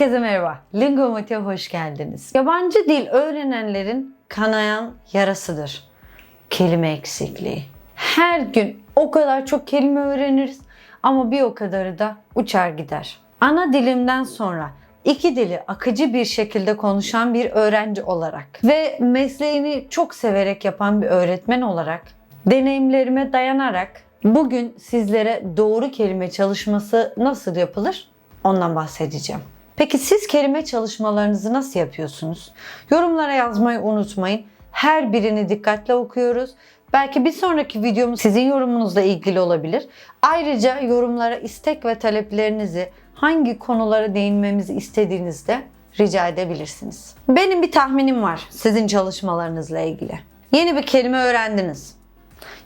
Herkese merhaba. Lingomat'e hoş geldiniz. Yabancı dil öğrenenlerin kanayan yarasıdır. Kelime eksikliği. Her gün o kadar çok kelime öğreniriz ama bir o kadarı da uçar gider. Ana dilimden sonra iki dili akıcı bir şekilde konuşan bir öğrenci olarak ve mesleğini çok severek yapan bir öğretmen olarak deneyimlerime dayanarak bugün sizlere doğru kelime çalışması nasıl yapılır ondan bahsedeceğim. Peki siz kelime çalışmalarınızı nasıl yapıyorsunuz? Yorumlara yazmayı unutmayın. Her birini dikkatle okuyoruz. Belki bir sonraki videomuz sizin yorumunuzla ilgili olabilir. Ayrıca yorumlara istek ve taleplerinizi hangi konulara değinmemizi istediğinizde rica edebilirsiniz. Benim bir tahminim var sizin çalışmalarınızla ilgili. Yeni bir kelime öğrendiniz.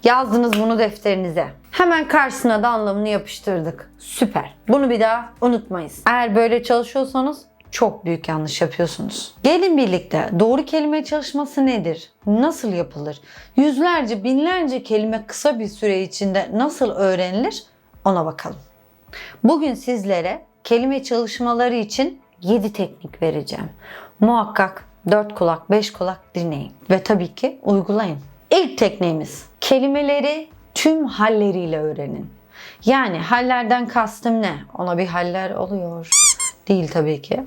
Yazdınız bunu defterinize. Hemen karşısına da anlamını yapıştırdık. Süper. Bunu bir daha unutmayız. Eğer böyle çalışıyorsanız çok büyük yanlış yapıyorsunuz. Gelin birlikte doğru kelime çalışması nedir? Nasıl yapılır? Yüzlerce, binlerce kelime kısa bir süre içinde nasıl öğrenilir? Ona bakalım. Bugün sizlere kelime çalışmaları için 7 teknik vereceğim. Muhakkak 4 kulak, 5 kulak dinleyin ve tabii ki uygulayın. İlk tekniğimiz kelimeleri tüm halleriyle öğrenin. Yani hallerden kastım ne? Ona bir haller oluyor. Değil tabii ki.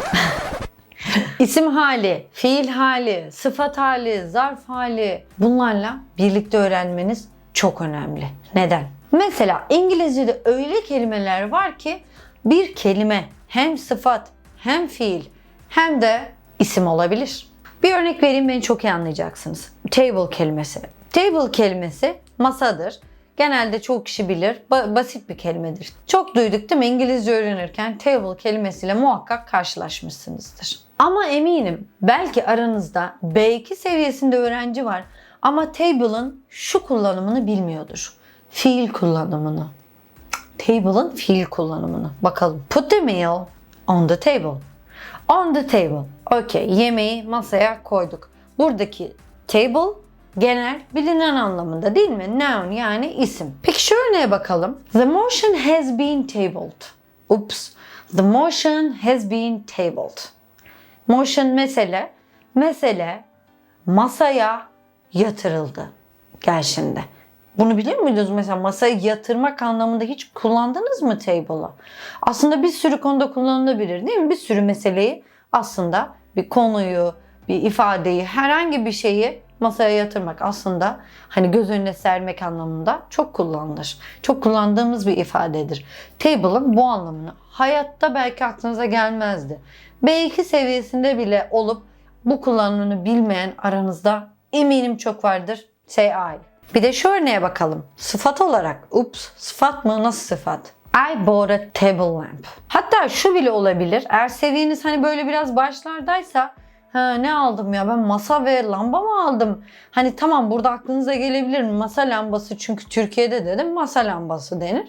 İsim hali, fiil hali, sıfat hali, zarf hali bunlarla birlikte öğrenmeniz çok önemli. Neden? Mesela İngilizce'de öyle kelimeler var ki bir kelime hem sıfat hem fiil hem de isim olabilir. Bir örnek vereyim beni çok iyi anlayacaksınız. Table kelimesi. Table kelimesi masadır. Genelde çok kişi bilir. Ba- basit bir kelimedir. Çok duyduk değil mi? İngilizce öğrenirken table kelimesiyle muhakkak karşılaşmışsınızdır. Ama eminim belki aranızda B2 seviyesinde öğrenci var ama table'ın şu kullanımını bilmiyordur. Fiil kullanımını. Table'ın fiil kullanımını. Bakalım. Put the meal on the table. On the table. Okey. Yemeği masaya koyduk. Buradaki table genel bilinen anlamında değil mi? Noun yani isim. Peki şu örneğe bakalım. The motion has been tabled. Oops. The motion has been tabled. Motion mesele. Mesele masaya yatırıldı. Gel şimdi. Bunu biliyor muydunuz? Mesela masaya yatırmak anlamında hiç kullandınız mı table'ı? Aslında bir sürü konuda kullanılabilir değil mi? Bir sürü meseleyi aslında bir konuyu, bir ifadeyi, herhangi bir şeyi masaya yatırmak aslında hani göz önüne sermek anlamında çok kullanılır. Çok kullandığımız bir ifadedir. Table'ın bu anlamını hayatta belki aklınıza gelmezdi. B2 seviyesinde bile olup bu kullanımını bilmeyen aranızda eminim çok vardır. Say I. Bir de şu örneğe bakalım. Sıfat olarak. Ups sıfat mı? Nasıl sıfat? I bought a table lamp. Hatta şu bile olabilir. Eğer seviyeniz hani böyle biraz başlardaysa Ha, ne aldım ya ben masa ve lamba mı aldım? Hani tamam burada aklınıza gelebilir masa lambası çünkü Türkiye'de dedim masa lambası denir.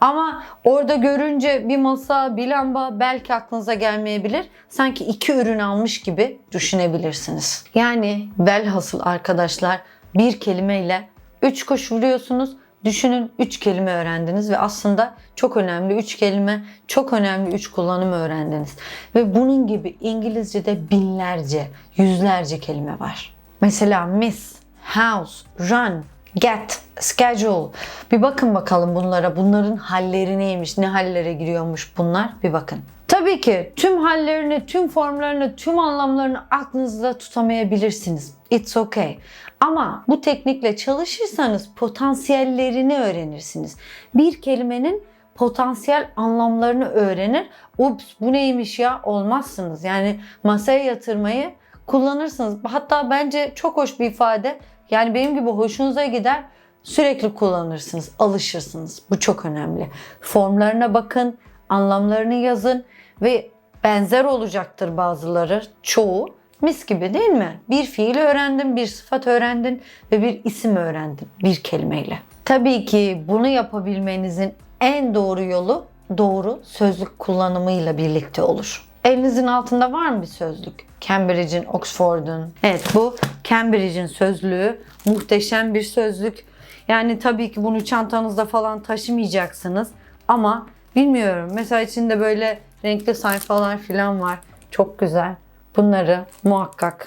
Ama orada görünce bir masa bir lamba belki aklınıza gelmeyebilir. Sanki iki ürün almış gibi düşünebilirsiniz. Yani velhasıl arkadaşlar bir kelimeyle üç kuş vuruyorsunuz. Düşünün 3 kelime öğrendiniz ve aslında çok önemli 3 kelime, çok önemli 3 kullanım öğrendiniz. Ve bunun gibi İngilizce'de binlerce, yüzlerce kelime var. Mesela miss, house, run, get, schedule. Bir bakın bakalım bunlara. Bunların halleri neymiş, ne hallere giriyormuş bunlar bir bakın. Tabii ki tüm hallerini, tüm formlarını, tüm anlamlarını aklınızda tutamayabilirsiniz. It's okay. Ama bu teknikle çalışırsanız potansiyellerini öğrenirsiniz. Bir kelimenin potansiyel anlamlarını öğrenir. Ups bu neymiş ya olmazsınız. Yani masaya yatırmayı kullanırsınız. Hatta bence çok hoş bir ifade. Yani benim gibi hoşunuza gider. Sürekli kullanırsınız, alışırsınız. Bu çok önemli. Formlarına bakın, anlamlarını yazın ve benzer olacaktır bazıları, çoğu. Mis gibi değil mi? Bir fiil öğrendin, bir sıfat öğrendin ve bir isim öğrendin bir kelimeyle. Tabii ki bunu yapabilmenizin en doğru yolu doğru sözlük kullanımıyla birlikte olur. Elinizin altında var mı bir sözlük? Cambridge'in, Oxford'un. Evet bu Cambridge'in sözlüğü. Muhteşem bir sözlük. Yani tabii ki bunu çantanızda falan taşımayacaksınız. Ama bilmiyorum mesela içinde böyle renkli sayfalar falan var. Çok güzel. Bunları muhakkak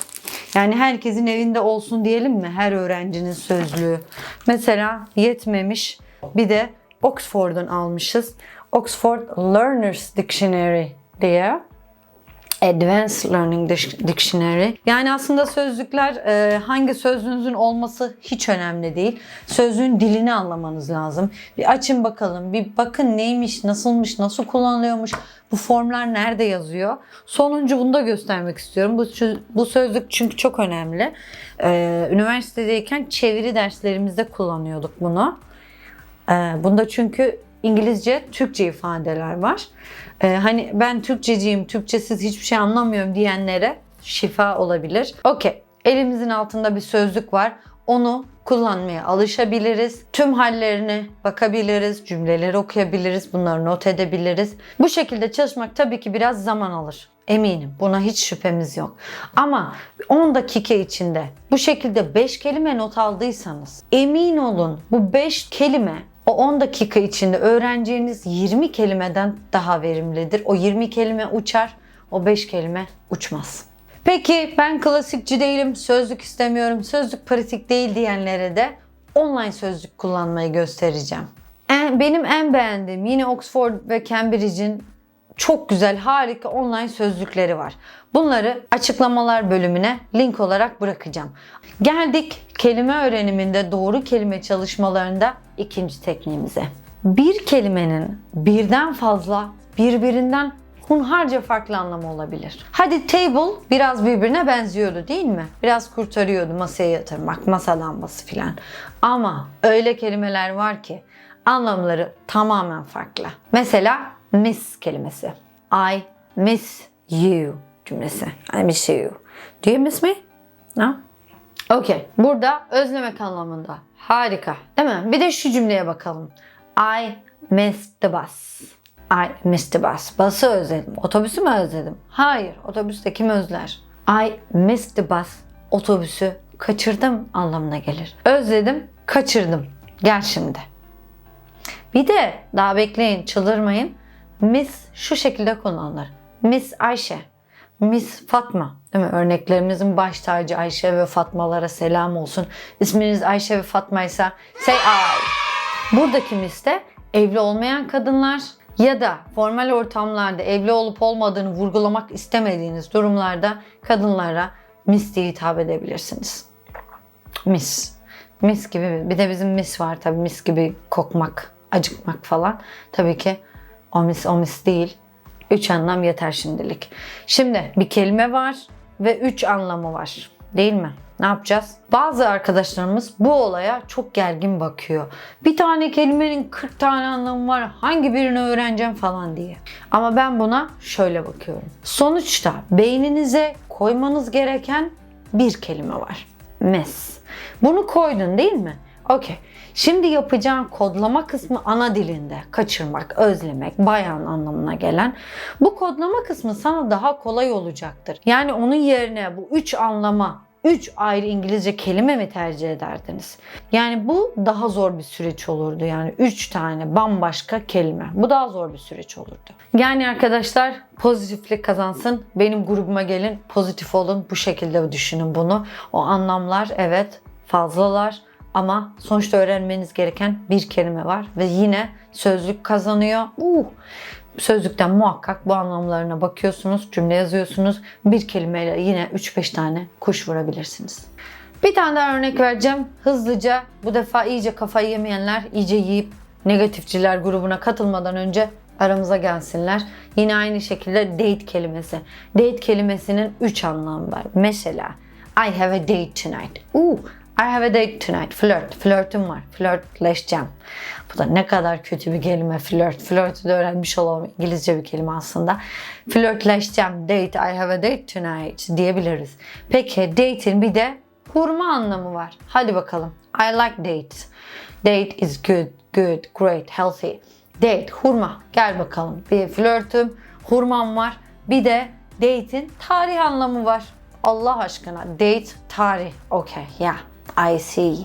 yani herkesin evinde olsun diyelim mi? Her öğrencinin sözlüğü. Mesela yetmemiş. Bir de Oxford'un almışız. Oxford Learners Dictionary diye. Advanced Learning Dic- Dictionary. Yani aslında sözlükler e, hangi sözlüğünüzün olması hiç önemli değil. Sözlüğün dilini anlamanız lazım. Bir açın bakalım. Bir bakın neymiş, nasılmış, nasıl kullanılıyormuş. Bu formlar nerede yazıyor? Sonuncu bunu da göstermek istiyorum. Bu, bu sözlük çünkü çok önemli. E, üniversitedeyken çeviri derslerimizde kullanıyorduk bunu. Ee, Bunda çünkü İngilizce, Türkçe ifadeler var. Ee, hani ben Türkçeciyim, Türkçesiz hiçbir şey anlamıyorum diyenlere şifa olabilir. Okey, elimizin altında bir sözlük var. Onu kullanmaya alışabiliriz. Tüm hallerine bakabiliriz, cümleleri okuyabiliriz, bunları not edebiliriz. Bu şekilde çalışmak tabii ki biraz zaman alır. Eminim. Buna hiç şüphemiz yok. Ama 10 dakika içinde bu şekilde 5 kelime not aldıysanız emin olun bu 5 kelime o 10 dakika içinde öğreneceğiniz 20 kelimeden daha verimlidir. O 20 kelime uçar, o 5 kelime uçmaz. Peki ben klasikçi değilim, sözlük istemiyorum, sözlük pratik değil diyenlere de online sözlük kullanmayı göstereceğim. En- benim en beğendiğim yine Oxford ve Cambridge'in çok güzel, harika online sözlükleri var. Bunları açıklamalar bölümüne link olarak bırakacağım. Geldik kelime öğreniminde doğru kelime çalışmalarında ikinci tekniğimize. Bir kelimenin birden fazla birbirinden hunharca farklı anlamı olabilir. Hadi table biraz birbirine benziyordu değil mi? Biraz kurtarıyordu masaya yatırmak, masa lambası filan. Ama öyle kelimeler var ki anlamları tamamen farklı. Mesela miss kelimesi. I miss you cümlesi. I miss you. Do you miss me? No? Okey. Burada özlemek anlamında. Harika. Değil mi? Bir de şu cümleye bakalım. I missed the bus. I missed the bus. Bus'ı özledim. Otobüsü mü özledim? Hayır. Otobüste kim özler? I missed the bus. Otobüsü kaçırdım anlamına gelir. Özledim, kaçırdım. Gel şimdi. Bir de daha bekleyin, çıldırmayın. Miss şu şekilde kullanılır. Miss Ayşe, Miss Fatma. Değil mi? Örneklerimizin baş tacı Ayşe ve Fatmalara selam olsun. İsminiz Ayşe ve Fatma ise say I. Buradaki Miss de evli olmayan kadınlar ya da formal ortamlarda evli olup olmadığını vurgulamak istemediğiniz durumlarda kadınlara Miss diye hitap edebilirsiniz. Mis. Mis gibi. Bir de bizim mis var tabii. Mis gibi kokmak, acıkmak falan. Tabii ki o mis o mis değil. Üç anlam yeter şimdilik. Şimdi bir kelime var ve üç anlamı var. Değil mi? Ne yapacağız? Bazı arkadaşlarımız bu olaya çok gergin bakıyor. Bir tane kelimenin 40 tane anlamı var. Hangi birini öğreneceğim falan diye. Ama ben buna şöyle bakıyorum. Sonuçta beyninize koymanız gereken bir kelime var. Mes. Bunu koydun değil mi? Okey. Şimdi yapacağın kodlama kısmı ana dilinde. Kaçırmak, özlemek, bayan anlamına gelen. Bu kodlama kısmı sana daha kolay olacaktır. Yani onun yerine bu üç anlama, üç ayrı İngilizce kelime mi tercih ederdiniz? Yani bu daha zor bir süreç olurdu. Yani üç tane bambaşka kelime. Bu daha zor bir süreç olurdu. Yani arkadaşlar pozitiflik kazansın. Benim grubuma gelin. Pozitif olun. Bu şekilde düşünün bunu. O anlamlar evet fazlalar ama sonuçta öğrenmeniz gereken bir kelime var ve yine sözlük kazanıyor. Uh, sözlükten muhakkak bu anlamlarına bakıyorsunuz, cümle yazıyorsunuz. Bir kelimeyle yine 3-5 tane kuş vurabilirsiniz. Bir tane daha örnek vereceğim. Hızlıca bu defa iyice kafayı yemeyenler, iyice yiyip negatifçiler grubuna katılmadan önce aramıza gelsinler. Yine aynı şekilde date kelimesi. Date kelimesinin 3 anlamı var. Mesela I have a date tonight. Ooh, I have a date tonight. Flirt. Flörtüm var. Flörtleşeceğim. Bu da ne kadar kötü bir kelime flört. Flörtü de öğrenmiş olalım. İngilizce bir kelime aslında. Flörtleşeceğim. Date. I have a date tonight diyebiliriz. Peki date'in bir de hurma anlamı var. Hadi bakalım. I like dates. Date is good, good, great, healthy. Date, hurma. Gel bakalım. Bir flörtüm, hurmam var. Bir de date'in tarih anlamı var. Allah aşkına. Date, tarih. Okay, yeah. I see.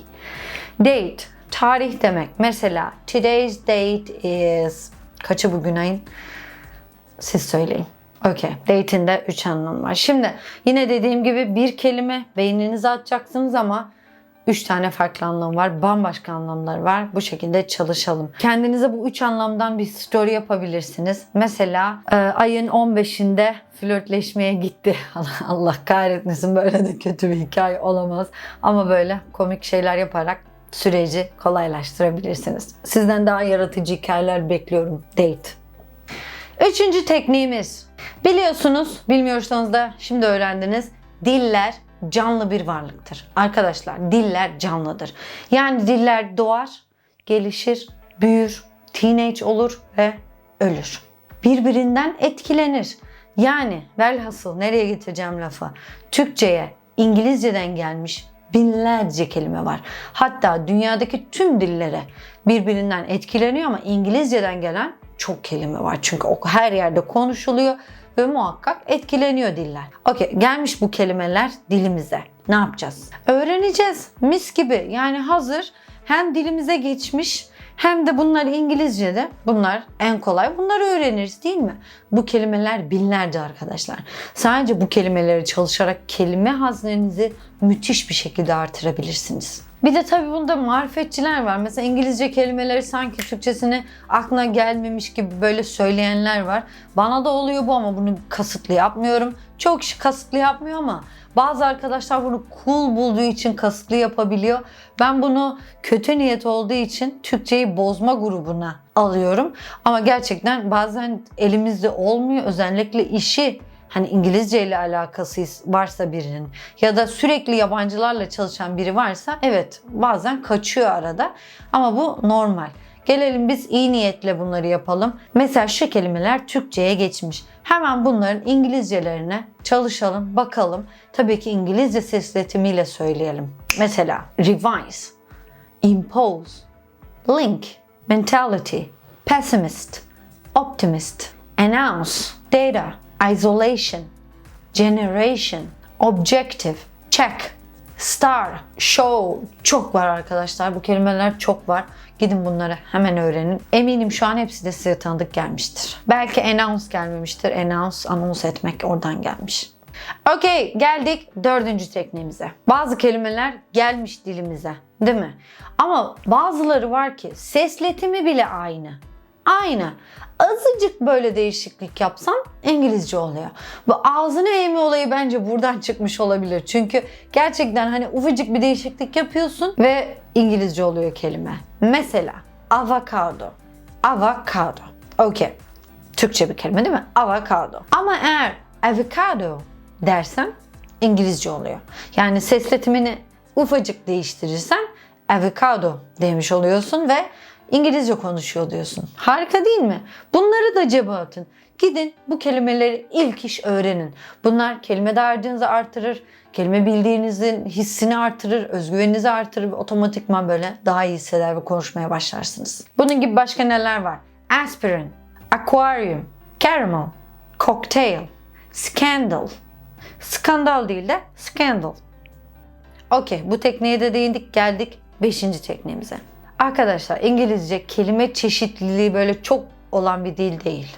Date, tarih demek. Mesela today's date is kaçı bugün ayın? Siz söyleyin. Okey. Date'in de 3 anlamı var. Şimdi yine dediğim gibi bir kelime beyninize atacaksınız ama 3 tane farklı anlam var. Bambaşka anlamlar var. Bu şekilde çalışalım. Kendinize bu 3 anlamdan bir story yapabilirsiniz. Mesela e, ayın 15'inde flörtleşmeye gitti. Allah, Allah kahretmesin böyle de kötü bir hikaye olamaz. Ama böyle komik şeyler yaparak süreci kolaylaştırabilirsiniz. Sizden daha yaratıcı hikayeler bekliyorum. Date. Üçüncü tekniğimiz. Biliyorsunuz, bilmiyorsanız da şimdi öğrendiniz. Diller canlı bir varlıktır. Arkadaşlar diller canlıdır. Yani diller doğar, gelişir, büyür, teenage olur ve ölür. Birbirinden etkilenir. Yani velhasıl nereye getireceğim lafı? Türkçe'ye İngilizceden gelmiş binlerce kelime var. Hatta dünyadaki tüm dillere birbirinden etkileniyor ama İngilizceden gelen çok kelime var. Çünkü o her yerde konuşuluyor ve muhakkak etkileniyor diller. Okey gelmiş bu kelimeler dilimize. Ne yapacağız? Öğreneceğiz. Mis gibi. Yani hazır hem dilimize geçmiş hem de bunlar İngilizce'de. Bunlar en kolay. Bunları öğreniriz değil mi? Bu kelimeler binlerce arkadaşlar. Sadece bu kelimeleri çalışarak kelime haznenizi müthiş bir şekilde artırabilirsiniz. Bir de tabii bunda marifetçiler var. Mesela İngilizce kelimeleri sanki Türkçesini aklına gelmemiş gibi böyle söyleyenler var. Bana da oluyor bu ama bunu kasıtlı yapmıyorum. Çok kişi kasıtlı yapmıyor ama bazı arkadaşlar bunu cool bulduğu için kasıtlı yapabiliyor. Ben bunu kötü niyet olduğu için Türkçeyi bozma grubuna alıyorum. Ama gerçekten bazen elimizde olmuyor. Özellikle işi hani İngilizce ile alakası varsa birinin ya da sürekli yabancılarla çalışan biri varsa evet bazen kaçıyor arada ama bu normal. Gelelim biz iyi niyetle bunları yapalım. Mesela şu kelimeler Türkçe'ye geçmiş. Hemen bunların İngilizcelerine çalışalım, bakalım. Tabii ki İngilizce sesletimiyle söyleyelim. Mesela revise, impose, link, mentality, pessimist, optimist, announce, data, isolation, generation, objective, check, star, show çok var arkadaşlar. Bu kelimeler çok var. Gidin bunları hemen öğrenin. Eminim şu an hepsi de size tanıdık gelmiştir. Belki announce gelmemiştir. Announce, anons etmek oradan gelmiş. Okey geldik dördüncü tekniğimize. Bazı kelimeler gelmiş dilimize değil mi? Ama bazıları var ki sesletimi bile aynı. Aynı. Azıcık böyle değişiklik yapsan İngilizce oluyor. Bu ağzını eğme olayı bence buradan çıkmış olabilir. Çünkü gerçekten hani ufacık bir değişiklik yapıyorsun ve İngilizce oluyor kelime. Mesela avokado. Avokado. Okey. Türkçe bir kelime değil mi? Avokado. Ama eğer avocado dersen İngilizce oluyor. Yani sesletimini ufacık değiştirirsen avocado demiş oluyorsun ve İngilizce konuşuyor diyorsun. Harika değil mi? Bunları da cebe atın. Gidin bu kelimeleri ilk iş öğrenin. Bunlar kelime dağarcığınızı artırır, kelime bildiğinizin hissini artırır, özgüveninizi artırır ve otomatikman böyle daha iyi hisseder ve konuşmaya başlarsınız. Bunun gibi başka neler var? Aspirin, aquarium, caramel, cocktail, scandal. Skandal değil de scandal. Okey bu tekniğe de değindik geldik 5. tekniğimize. Arkadaşlar İngilizce kelime çeşitliliği böyle çok olan bir dil değil.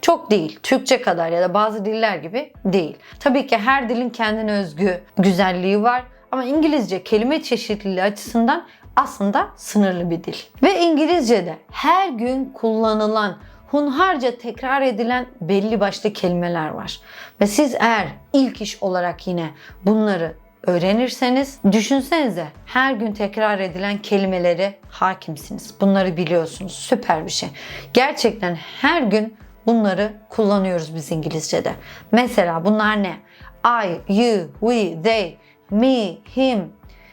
Çok değil. Türkçe kadar ya da bazı diller gibi değil. Tabii ki her dilin kendine özgü güzelliği var ama İngilizce kelime çeşitliliği açısından aslında sınırlı bir dil. Ve İngilizce'de her gün kullanılan hunharca tekrar edilen belli başlı kelimeler var. Ve siz eğer ilk iş olarak yine bunları öğrenirseniz düşünsenize her gün tekrar edilen kelimeleri hakimsiniz. Bunları biliyorsunuz. Süper bir şey. Gerçekten her gün bunları kullanıyoruz biz İngilizce'de. Mesela bunlar ne? I, you, we, they, me, him,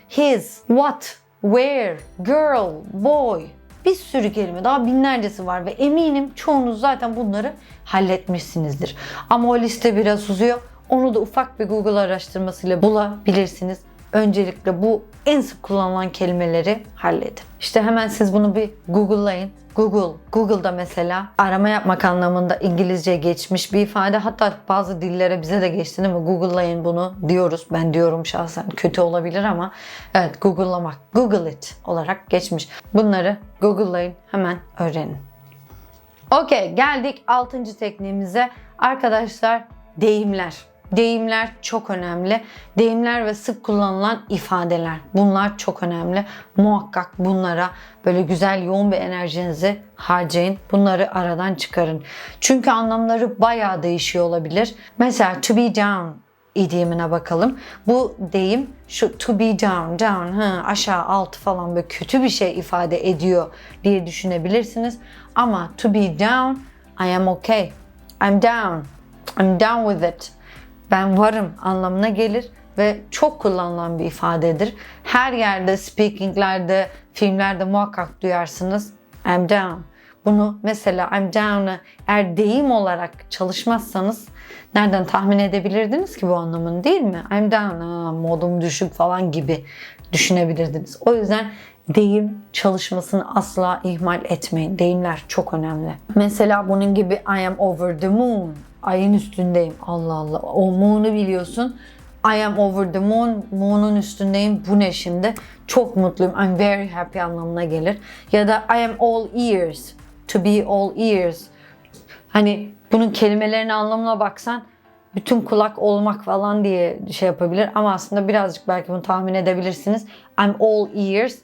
his, what, where, girl, boy. Bir sürü kelime daha binlercesi var ve eminim çoğunuz zaten bunları halletmişsinizdir. Ama o liste biraz uzuyor. Onu da ufak bir Google araştırmasıyla bulabilirsiniz. Öncelikle bu en sık kullanılan kelimeleri halledin. İşte hemen siz bunu bir Google'layın. Google, Google'da mesela arama yapmak anlamında İngilizce geçmiş bir ifade. Hatta bazı dillere bize de geçti değil mi? Google'layın bunu diyoruz. Ben diyorum şahsen kötü olabilir ama evet Google'lamak, Google it olarak geçmiş. Bunları Google'layın hemen öğrenin. Okey geldik 6. tekniğimize. Arkadaşlar deyimler. Deyimler çok önemli. Deyimler ve sık kullanılan ifadeler. Bunlar çok önemli. Muhakkak bunlara böyle güzel yoğun bir enerjinizi harcayın. Bunları aradan çıkarın. Çünkü anlamları bayağı değişiyor olabilir. Mesela to be down idiomine bakalım. Bu deyim şu to be down, down, hı, aşağı, altı falan böyle kötü bir şey ifade ediyor diye düşünebilirsiniz. Ama to be down, I am okay. I'm down. I'm down with it. Ben varım anlamına gelir ve çok kullanılan bir ifadedir. Her yerde, speakinglerde, filmlerde muhakkak duyarsınız. I'm down. Bunu mesela I'm down'ı eğer deyim olarak çalışmazsanız nereden tahmin edebilirdiniz ki bu anlamını değil mi? I'm down, aa, modum düşük falan gibi düşünebilirdiniz. O yüzden deyim çalışmasını asla ihmal etmeyin. Deyimler çok önemli. Mesela bunun gibi I am over the moon. Ayın üstündeyim. Allah Allah. O moon'u biliyorsun. I am over the moon. Moon'un üstündeyim. Bu ne şimdi? Çok mutluyum. I'm very happy anlamına gelir. Ya da I am all ears. To be all ears. Hani bunun kelimelerinin anlamına baksan bütün kulak olmak falan diye şey yapabilir ama aslında birazcık belki bunu tahmin edebilirsiniz. I'm all ears.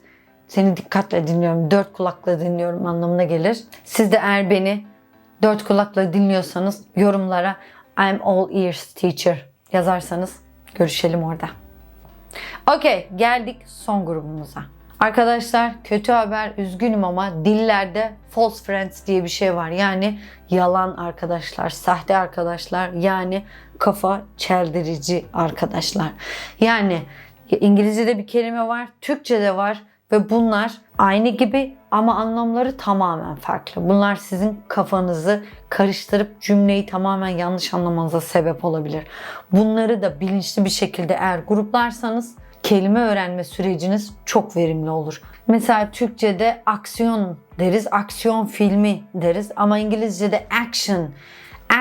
Seni dikkatle dinliyorum, dört kulakla dinliyorum anlamına gelir. Siz de eğer beni dört kulakla dinliyorsanız yorumlara I'm all ears teacher yazarsanız görüşelim orada. Okey geldik son grubumuza. Arkadaşlar kötü haber üzgünüm ama dillerde false friends diye bir şey var. Yani yalan arkadaşlar, sahte arkadaşlar yani kafa çeldirici arkadaşlar. Yani İngilizce'de bir kelime var, Türkçe'de var ve bunlar aynı gibi ama anlamları tamamen farklı. Bunlar sizin kafanızı karıştırıp cümleyi tamamen yanlış anlamanıza sebep olabilir. Bunları da bilinçli bir şekilde eğer gruplarsanız kelime öğrenme süreciniz çok verimli olur. Mesela Türkçe'de aksiyon deriz, aksiyon filmi deriz ama İngilizce'de action.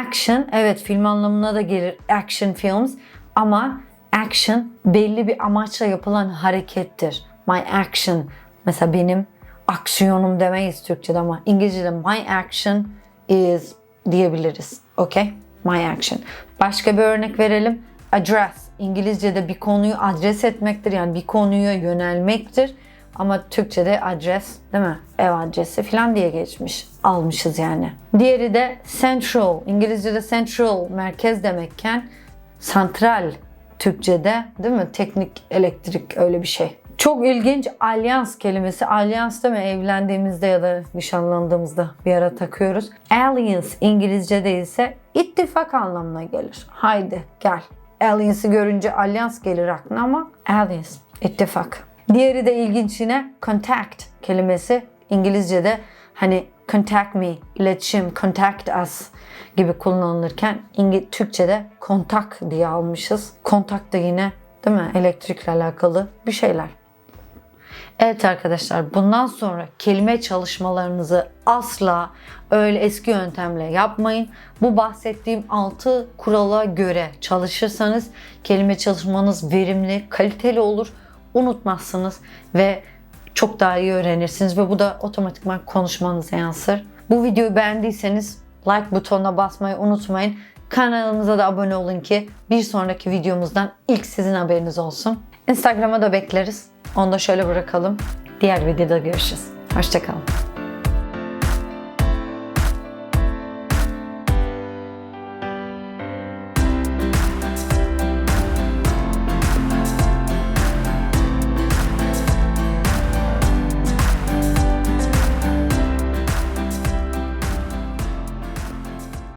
Action evet film anlamına da gelir action films ama action belli bir amaçla yapılan harekettir. My action mesela benim aksiyonum demeyiz Türkçe'de ama İngilizce'de my action is diyebiliriz. Okay? My action. Başka bir örnek verelim. Address. İngilizce'de bir konuyu adres etmektir. Yani bir konuya yönelmektir. Ama Türkçe'de adres değil mi? Ev adresi falan diye geçmiş. Almışız yani. Diğeri de central. İngilizce'de central merkez demekken santral Türkçe'de değil mi? Teknik elektrik öyle bir şey. Çok ilginç alyans kelimesi. Alyans değil mi? Evlendiğimizde ya da nişanlandığımızda bir ara takıyoruz. Alliance İngilizce'de ise ittifak anlamına gelir. Haydi gel. Alliance'ı görünce alyans gelir aklına ama alliance ittifak. Diğeri de ilginç yine contact kelimesi. İngilizce'de hani contact me, iletişim, contact us gibi kullanılırken İngi Türkçe'de kontak diye almışız. Kontak da yine değil mi elektrikle alakalı bir şeyler. Evet arkadaşlar bundan sonra kelime çalışmalarınızı asla öyle eski yöntemle yapmayın. Bu bahsettiğim 6 kurala göre çalışırsanız kelime çalışmanız verimli, kaliteli olur. Unutmazsınız ve çok daha iyi öğrenirsiniz ve bu da otomatikman konuşmanıza yansır. Bu videoyu beğendiyseniz like butonuna basmayı unutmayın. Kanalımıza da abone olun ki bir sonraki videomuzdan ilk sizin haberiniz olsun. Instagram'a da bekleriz. Onu da şöyle bırakalım. Diğer videoda görüşürüz. Hoşçakalın.